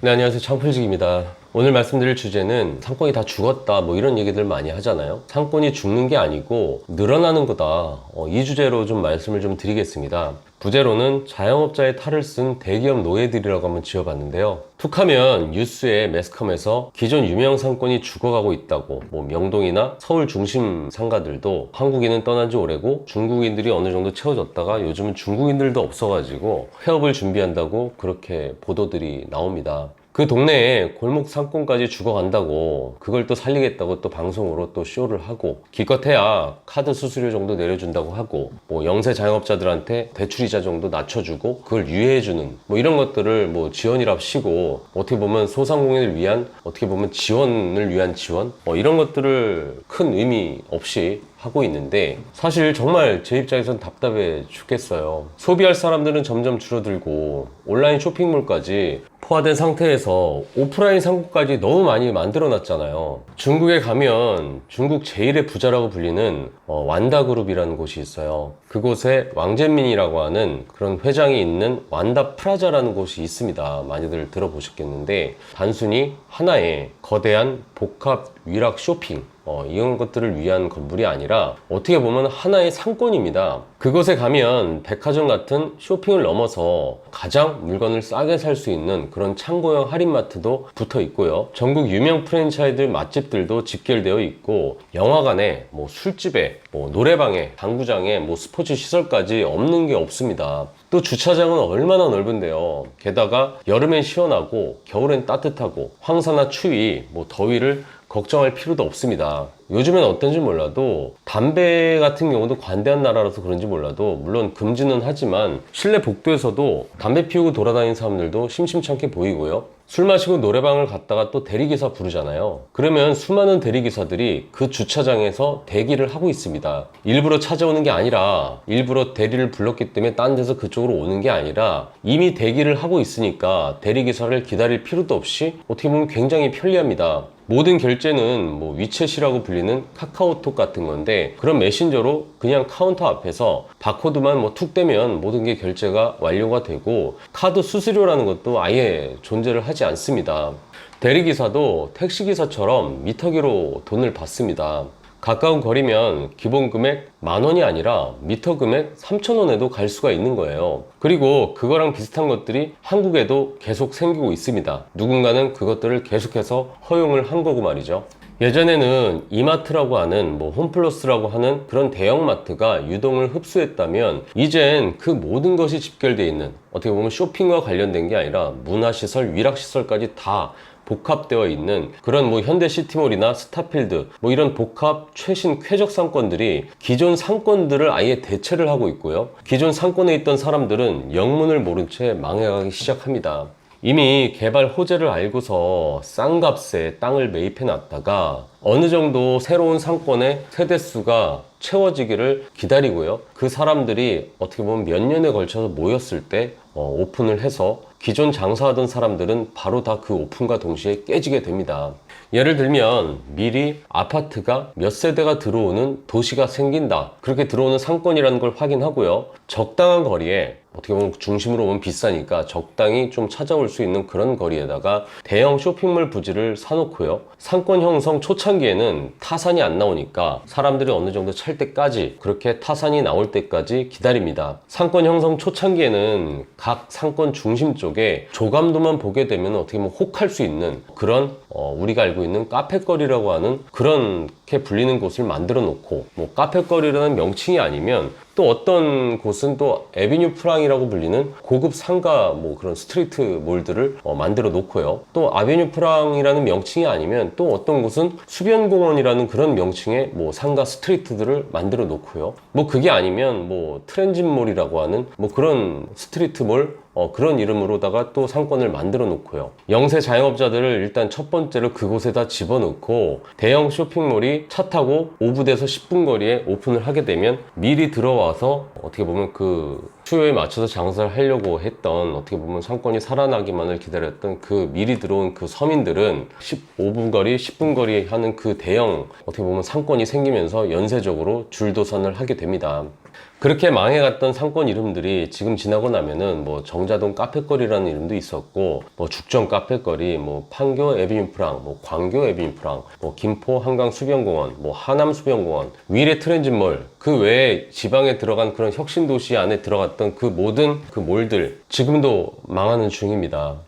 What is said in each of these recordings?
네, 안녕하세요. 창풀직입니다. 오늘 말씀드릴 주제는 상권이 다 죽었다 뭐 이런 얘기들 많이 하잖아요. 상권이 죽는 게 아니고 늘어나는 거다. 어, 이 주제로 좀 말씀을 좀 드리겠습니다. 부제로는 자영업자의 탈을 쓴 대기업 노예들이라고 한번 지어봤는데요. 툭하면 뉴스에 매스컴에서 기존 유명 상권이 죽어가고 있다고 뭐 명동이나 서울 중심 상가들도 한국인은 떠난 지 오래고 중국인들이 어느 정도 채워졌다가 요즘은 중국인들도 없어가지고 폐업을 준비한다고 그렇게 보도들이 나옵니다. 그 동네에 골목 상권까지 죽어간다고 그걸 또 살리겠다고 또 방송으로 또 쇼를 하고 기껏해야 카드 수수료 정도 내려준다고 하고 뭐 영세 자영업자들한테 대출이자 정도 낮춰주고 그걸 유예해주는 뭐 이런 것들을 뭐 지원이랍시고 어떻게 보면 소상공인을 위한 어떻게 보면 지원을 위한 지원 뭐 이런 것들을 큰 의미 없이 하고 있는데 사실 정말 제 입장에선 답답해 죽겠어요. 소비할 사람들은 점점 줄어들고 온라인 쇼핑몰까지 포화된 상태에서 오프라인 상품까지 너무 많이 만들어 놨잖아요. 중국에 가면 중국 제일의 부자라고 불리는 어, 완다그룹이라는 곳이 있어요. 그곳에 왕젠민이라고 하는 그런 회장이 있는 완다 프라자라는 곳이 있습니다. 많이들 들어보셨겠는데 단순히 하나의 거대한 복합 위락 쇼핑 어, 이런 것들을 위한 건물이 아니라 어떻게 보면 하나의 상권입니다. 그곳에 가면 백화점 같은 쇼핑을 넘어서 가장 물건을 싸게 살 수 있는 그런 창고형 할인마트도 붙어 있고요. 전국 유명 프랜차이즈 맛집들도 집결되어 있고 영화관에 뭐 술집에 뭐 노래방에 당구장에 뭐 스포츠 시설까지 없는 게 없습니다. 또 주차장은 얼마나 넓은데요. 게다가 여름엔 시원하고 겨울엔 따뜻하고 황사나 추위, 뭐 더위를 걱정할 필요도 없습니다. 요즘엔 어떤지 몰라도 담배 같은 경우도 관대한 나라라서 그런지 몰라도 물론 금지는 하지만 실내 복도에서도 담배 피우고 돌아다니는 사람들도 심심찮게 보이고요. 술 마시고 노래방을 갔다가 또 대리기사 부르잖아요. 그러면 수많은 대리기사들이 그 주차장에서 대기를 하고 있습니다. 일부러 찾아오는 게 아니라 일부러 대리를 불렀기 때문에 딴 데서 그쪽으로 오는 게 아니라 이미 대기를 하고 있으니까 대리기사를 기다릴 필요도 없이 어떻게 보면 굉장히 편리합니다. 모든 결제는 뭐 위챗이라고 불리는 카카오톡 같은 건데 그런 메신저로 그냥 카운터 앞에서 바코드만 뭐 툭 떼면 모든 게 결제가 완료가 되고 카드 수수료라는 것도 아예 존재를 하지 않습니다. 대리기사도 택시기사처럼 미터기로 돈을 받습니다. 가까운 거리면 기본 금액 만 원이 아니라 미터 금액 3천 원에도 갈 수가 있는 거예요. 그리고 그거랑 비슷한 것들이 한국에도 계속 생기고 있습니다. 누군가는 그것들을 계속해서 허용을 한 거고 말이죠. 예전에는 이마트라고 하는 뭐 홈플러스라고 하는 그런 대형마트가 유동을 흡수했다면 이젠 그 모든 것이 집결되어 있는 어떻게 보면 쇼핑과 관련된 게 아니라 문화시설, 위락시설까지 다 복합되어 있는 그런 뭐 현대 시티몰이나 스타필드 뭐 이런 복합 최신 쾌적 상권들이 기존 상권들을 아예 대체를 하고 있고요. 기존 상권에 있던 사람들은 영문을 모른 채 망해가기 시작합니다. 이미 개발 호재를 알고서 싼 값에 땅을 매입해 놨다가 어느 정도 새로운 상권의 세대수가 채워지기를 기다리고요. 그 사람들이 어떻게 보면 몇 년에 걸쳐서 모였을 때 어, 오픈을 해서 기존 장사하던 사람들은 바로 다 그 오픈과 동시에 깨지게 됩니다. 예를 들면 미리 아파트가 몇 세대가 들어오는 도시가 생긴다. 그렇게 들어오는 상권이라는 걸 확인하고요. 적당한 거리에 어떻게 보면 중심으로 오면 비싸니까 적당히 좀 찾아올 수 있는 그런 거리에다가 대형 쇼핑몰 부지를 사놓고요. 상권 형성 초창기에는 타산이 안 나오니까 사람들이 어느 정도 찰 때까지 그렇게 타산이 나올 때까지 기다립니다. 상권 형성 초창기에는 각 상권 중심 쪽에 조감도만 보게 되면 어떻게 보면 혹할 수 있는 그런 어, 우리가 알고 있는 카페거리라고 하는 그렇게 불리는 곳을 만들어 놓고 뭐 카페거리라는 명칭이 아니면 또 어떤 곳은 또 에비뉴 프랑이라고 불리는 고급 상가 뭐 그런 스트리트 몰들을 어, 만들어 놓고요. 또 아베뉴 프랑이라는 명칭이 아니면 또 어떤 곳은 수변공원이라는 그런 명칭의 뭐 상가 스트리트들을 만들어 놓고요. 뭐 그게 아니면 뭐 트렌진몰이라고 하는 뭐 그런 스트리트 몰 어, 그런 이름으로다가 또 상권을 만들어 놓고요. 영세 자영업자들을 일단 첫 번째로 그곳에다 집어넣고 대형 쇼핑몰이 차 타고 5분에서 10분 거리에 오픈을 하게 되면 미리 들어와 서 어떻게 보면 그 수요에 맞춰서 장사를 하려고 했던 어떻게 보면 상권이 살아나기만을 기다렸던 그 미리 들어온 그 서민들은 15분 거리, 10분 거리 하는 그 대형 어떻게 보면 상권이 생기면서 연쇄적으로 줄도산을 하게 됩니다. 그렇게 망해갔던 상권 이름들이 지금 지나고 나면은 뭐 정자동 카페거리라는 이름도 있었고 뭐 죽전 카페거리, 뭐 판교 에비인프랑, 뭐 광교 에비인프랑, 뭐 김포 한강 수변공원, 뭐 하남 수변공원, 위례 트렌진몰 그 외에 지방에 들어간 그런 혁신 도시 안에 들어갔던 그 모든 그 몰들 지금도 망하는 중입니다.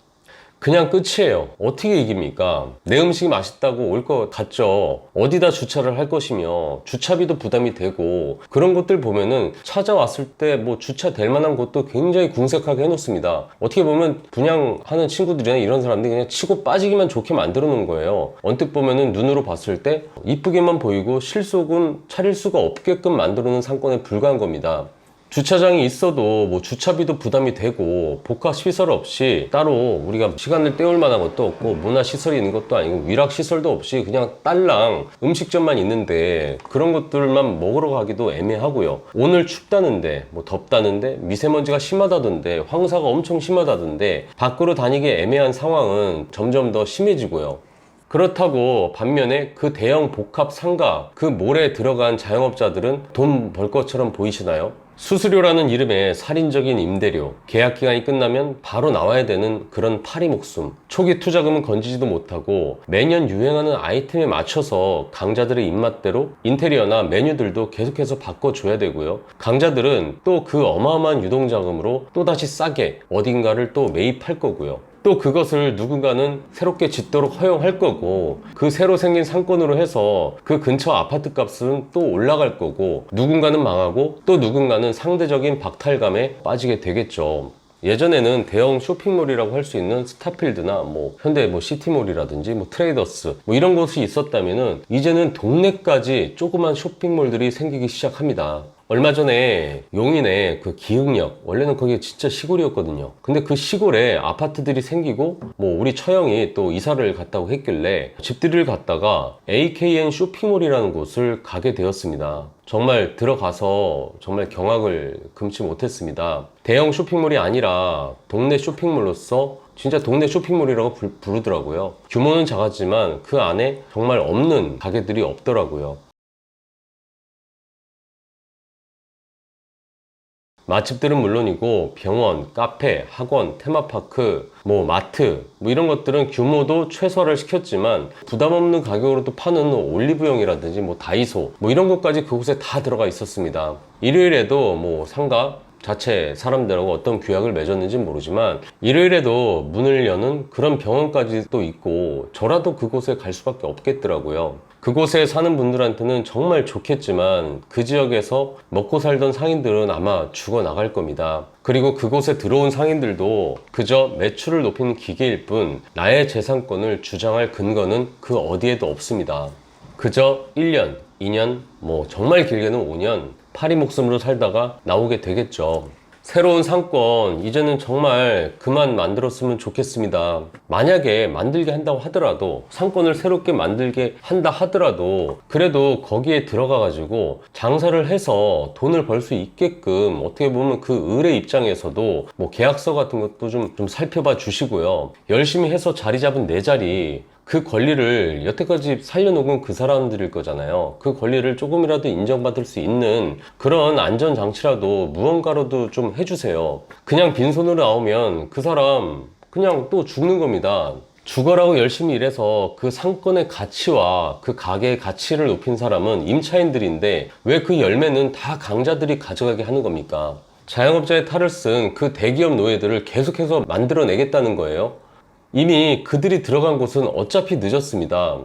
그냥 끝이에요. 어떻게 이깁니까? 내 음식이 맛있다고 올 것 같죠? 어디다 주차를 할 것이며, 주차비도 부담이 되고, 그런 것들 보면은 찾아왔을 때 뭐 주차 될 만한 곳도 굉장히 궁색하게 해놓습니다. 어떻게 보면 분양하는 친구들이나 이런 사람들이 그냥 치고 빠지기만 좋게 만들어 놓은 거예요. 언뜻 보면은 눈으로 봤을 때 이쁘게만 보이고 실속은 차릴 수가 없게끔 만들어 놓은 상권에 불과한 겁니다. 주차장이 있어도 뭐 주차비도 부담이 되고 복합 시설 없이 따로 우리가 시간을 때울 만한 것도 없고 문화 시설이 있는 것도 아니고 위락 시설도 없이 그냥 딸랑 음식점만 있는데 그런 것들만 먹으러 가기도 애매하고요. 오늘 춥다는데 뭐 덥다는데 미세먼지가 심하다던데 황사가 엄청 심하다던데 밖으로 다니기 애매한 상황은 점점 더 심해지고요. 그렇다고 반면에 그 대형 복합 상가, 그 몰에 들어간 자영업자들은 돈 벌 것처럼 보이시나요? 수수료라는 이름의 살인적인 임대료, 계약 기간이 끝나면 바로 나와야 되는 그런 파리 목숨, 초기 투자금은 건지지도 못하고 매년 유행하는 아이템에 맞춰서 강자들의 입맛대로 인테리어나 메뉴들도 계속해서 바꿔줘야 되고요. 강자들은 또 그 어마어마한 유동자금으로 또다시 싸게 어딘가를 또 매입할 거고요. 또 그것을 누군가는 새롭게 짓도록 허용할 거고 그 새로 생긴 상권으로 해서 그 근처 아파트 값은 또 올라갈 거고 누군가는 망하고 또 누군가는 상대적인 박탈감에 빠지게 되겠죠. 예전에는 대형 쇼핑몰이라고 할 수 있는 스타필드나 뭐 현대 뭐 시티몰이라든지 뭐 트레이더스 뭐 이런 곳이 있었다면은 이제는 동네까지 조그만 쇼핑몰들이 생기기 시작합니다. 얼마 전에 용인의 그 기흥역 원래는 거기 진짜 시골이었거든요. 근데 그 시골에 아파트들이 생기고 뭐 우리 처형이 또 이사를 갔다고 했길래 집들이를 갔다가 AKN 쇼핑몰이라는 곳을 가게 되었습니다. 정말 들어가서 정말 경악을 금치 못했습니다. 대형 쇼핑몰이 아니라 동네 쇼핑몰로서 진짜 동네 쇼핑몰이라고 불- 부르더라고요. 규모는 작았지만 그 안에 정말 없는 가게들이 없더라고요 맛집들은 물론이고 병원, 카페, 학원, 테마파크, 뭐 마트 뭐 이런 것들은 규모도 최소화를 시켰지만 부담 없는 가격으로도 파는 올리브영이라든지 뭐 다이소 뭐 이런 것까지 그곳에 다 들어가 있었습니다. 일요일에도 뭐 상가 자체 사람들하고 어떤 규약을 맺었는지 모르지만 일요일에도 문을 여는 그런 병원까지 또 있고 저라도 그곳에 갈 수밖에 없겠더라고요. 그곳에 사는 분들한테는 정말 좋겠지만 그 지역에서 먹고 살던 상인들은 아마 죽어 나갈 겁니다. 그리고 그곳에 들어온 상인들도 그저 매출을 높이는 기계일 뿐 나의 재산권을 주장할 근거는 그 어디에도 없습니다. 그저 1년, 2년, 뭐 정말 길게는 5년 파리 목숨으로 살다가 나오게 되겠죠. 새로운 상권, 이제는 정말 그만 만들었으면 좋겠습니다. 만약에 만들게 한다고 하더라도, 상권을 새롭게 만들게 한다 하더라도, 그래도 거기에 들어가 가지고 장사를 해서 돈을 벌 수 있게끔 어떻게 보면 그 을의 입장에서도 뭐 계약서 같은 것도 좀, 좀 살펴봐 주시고요. 열심히 해서 자리 잡은 내 자리, 그 권리를 여태까지 살려놓은 그 사람들일 거잖아요. 그 권리를 조금이라도 인정받을 수 있는 그런 안전장치라도 무언가로도 좀 해주세요. 그냥 빈손으로 나오면 그 사람 그냥 또 죽는 겁니다. 죽어라고 열심히 일해서 그 상권의 가치와 그 가게의 가치를 높인 사람은 임차인들인데 왜 그 열매는 다 강자들이 가져가게 하는 겁니까? 자영업자의 탈을 쓴 그 대기업 노예들을 계속해서 만들어내겠다는 거예요. 이미 그들이 들어간 곳은 어차피 늦었습니다.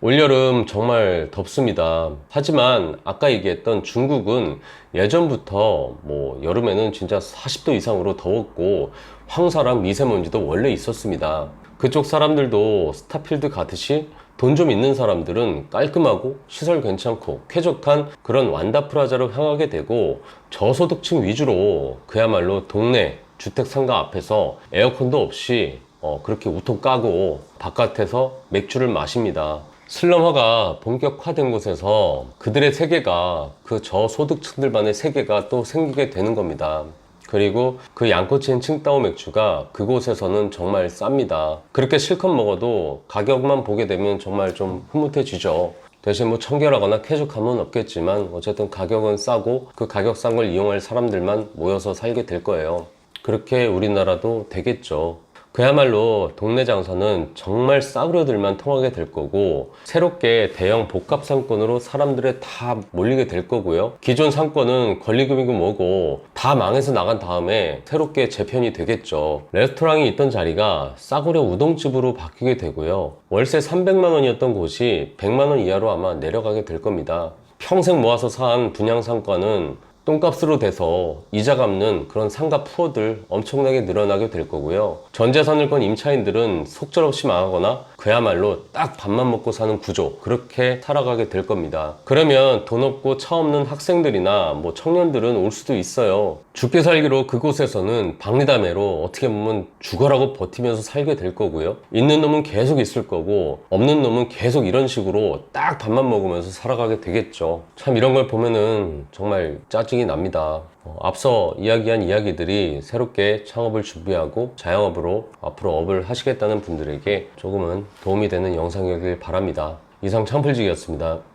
올여름 정말 덥습니다. 하지만 아까 얘기했던 중국은 예전부터 뭐 여름에는 진짜 40도 이상으로 더웠고 황사랑 미세먼지도 원래 있었습니다. 그쪽 사람들도 스타필드 가듯이 돈 좀 있는 사람들은 깔끔하고 시설 괜찮고 쾌적한 그런 완다프라자로 향하게 되고 저소득층 위주로 그야말로 동네 주택 상가 앞에서 에어컨도 없이 어, 그렇게 우통 까고 바깥에서 맥주를 마십니다. 슬럼화가 본격화된 곳에서 그들의 세계가 그 저소득층들만의 세계가 또 생기게 되는 겁니다. 그리고 그 양꼬치인 칭따오 맥주가 그곳에서는 정말 쌉니다. 그렇게 실컷 먹어도 가격만 보게 되면 정말 좀 흐뭇해지죠. 대신 뭐 청결하거나 쾌적함은 없겠지만 어쨌든 가격은 싸고 그 가격 싼 걸 이용할 사람들만 모여서 살게 될 거예요. 그렇게 우리나라도 되겠죠. 그야말로 동네 장사는 정말 싸구려들만 통하게 될 거고 새롭게 대형 복합 상권으로 사람들이 다 몰리게 될 거고요. 기존 상권은 권리금이고 뭐고 다 망해서 나간 다음에 새롭게 재편이 되겠죠. 레스토랑이 있던 자리가 싸구려 우동집으로 바뀌게 되고요. 월세 300만 원이었던 곳이 100만 원 이하로 아마 내려가게 될 겁니다. 평생 모아서 산 분양상가는 똥값으로 돼서 이자 갚는 그런 상가 푸어들 엄청나게 늘어나게 될 거고요. 전 재산을 건 임차인들은 속절없이 망하거나 그야말로 딱 밥만 먹고 사는 구조 그렇게 살아가게 될 겁니다. 그러면 돈 없고 차 없는 학생들이나 뭐 청년들은 올 수도 있어요. 죽게 살기로 그곳에서는 박리담회로 어떻게 보면 죽어라고 버티면서 살게 될 거고요. 있는 놈은 계속 있을 거고 없는 놈은 계속 이런 식으로 딱 밥만 먹으면서 살아가게 되겠죠. 참 이런 걸 보면은 정말 짜증 이 납니다. 어, 앞서 이야기한 이야기들이 새롭게 창업을 준비하고 자영업으로 앞으로 업을 하시겠다는 분들에게 조금은 도움이 되는 영상이길 바랍니다. 이상 창풀직이었습니다.